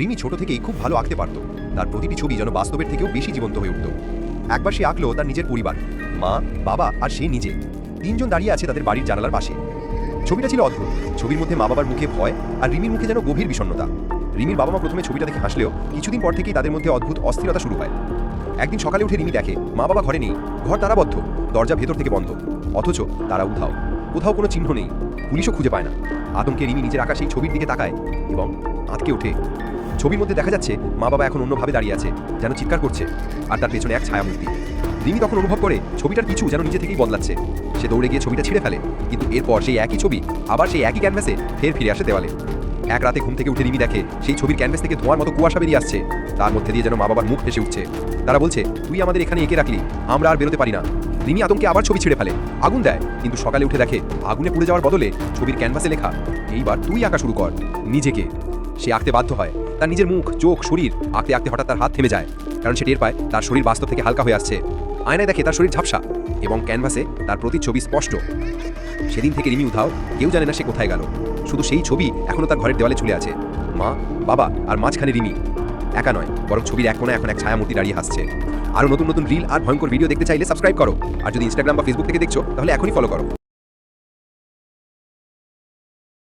রিমি ছোট থেকেই খুব ভালো আঁকতে পারত। তার প্রতিটি ছবি যেন বাস্তবের থেকেও বেশি জীবন্ত হয়ে উঠত। একবার সে আঁকলো তার নিজের পরিবার, মা, বাবা আর সে নিজে। তিনজন দাঁড়িয়ে আছে তাদের বাড়ির জানালার পাশে। ছবিটা ছিল অদ্ভুত। ছবির মধ্যে মা বাবার মুখে ভয় আর রিমির মুখে যেন গভীর বিষণ্ণতা। রিমির বাবা মা প্রথমে ছবিটা দেখে হাসলেও কিছুদিন পর থেকেই তাদের মধ্যে অদ্ভুত অস্থিরতা শুরু হয়। একদিন সকালে উঠে রিমি দেখে মা বাবা ঘরে নেই, ঘর তারাবদ্ধ, দরজা ভেতর থেকে বন্ধ। অথচ তারা উধাও, কোথাও কোনো চিহ্ন নেই, পুলিশও খুঁজে পায় না। আতঙ্কে রিমি নিজের আকাশেই ছবির দিকে তাকায় এবং আঁতকে ওঠে। ছবির মধ্যে দেখা যাচ্ছে মা বাবা এখন অন্যভাবে দাঁড়িয়ে আছে, যেন চিৎকার করছে, আর তার পেছনে এক ছায়া ছায়ামূর্তি। রিমি তখন অনুভব করে ছবিটার কিছু যেন নিজে থেকেই বদলাচ্ছে। সে দৌড়ে গিয়ে ছবিটা ছিঁড়ে ফেলে, কিন্তু এরপর সেই একই ছবি আবার সেই একই ক্যানভাসে ফের ফিরে আসে দেওয়ালে। এক রাতে ঘুম থেকে উঠে রিমি দেখে সেই ছবির ক্যানভাস থেকে ধোঁয়ার মতো কুয়াশা বেরিয়ে আসছে। তার মধ্যে দিয়ে যেন মা বাবার মুখ ভেসে উঠছে। তারা বলছে, তুই আমাদের এখানে এঁকে রাখলি, আমরা আর বেরোতে পারি না। রিমি আতঙ্কে আবার ছবি ছিঁড়ে ফেলে, আগুন দেয়, কিন্তু সকালে উঠে দেখে আগুনে পুড়ে যাওয়ার বদলে ছবির ক্যানভাসে লেখা, এইবার তুই আঁকা শুরু কর, নিজেকে। সে আঁকতে বাধ্য হয়। তার নিজের মুখ, চোখ, শরীর আঁকতে আঁকতে হঠাৎ তার হাত থেমে যায়, কারণ সে টের পায় তার শরীর বাস্তব থেকে হালকা হয়ে আসছে। আয়নায় দেখে তার শরীর ঝাপসা এবং ক্যানভাসে তার প্রতিচ্ছবি স্পষ্ট। সেদিন থেকে রিমি উধাও, কেউ জানে না সে কোথায় গেল। শুধু সেই ছবি এখনও তার ঘরের দেওয়ালে ঝুলে আছে। মা, বাবা আর মাঝখানে রিমি। একা নয়, বরং ছবির এক কোণে এখন এক ছায়ামূর্তি দাঁড়িয়ে হাসছে। আরও নতুন নতুন রিল আর ভয়ঙ্কর ভিডিও দেখতে চাইলে সাবস্ক্রাইব করো। আর যদি ইনস্টাগ্রাম বা ফেসবুক থেকে দেখছ, তাহলে এখনই ফলো করো।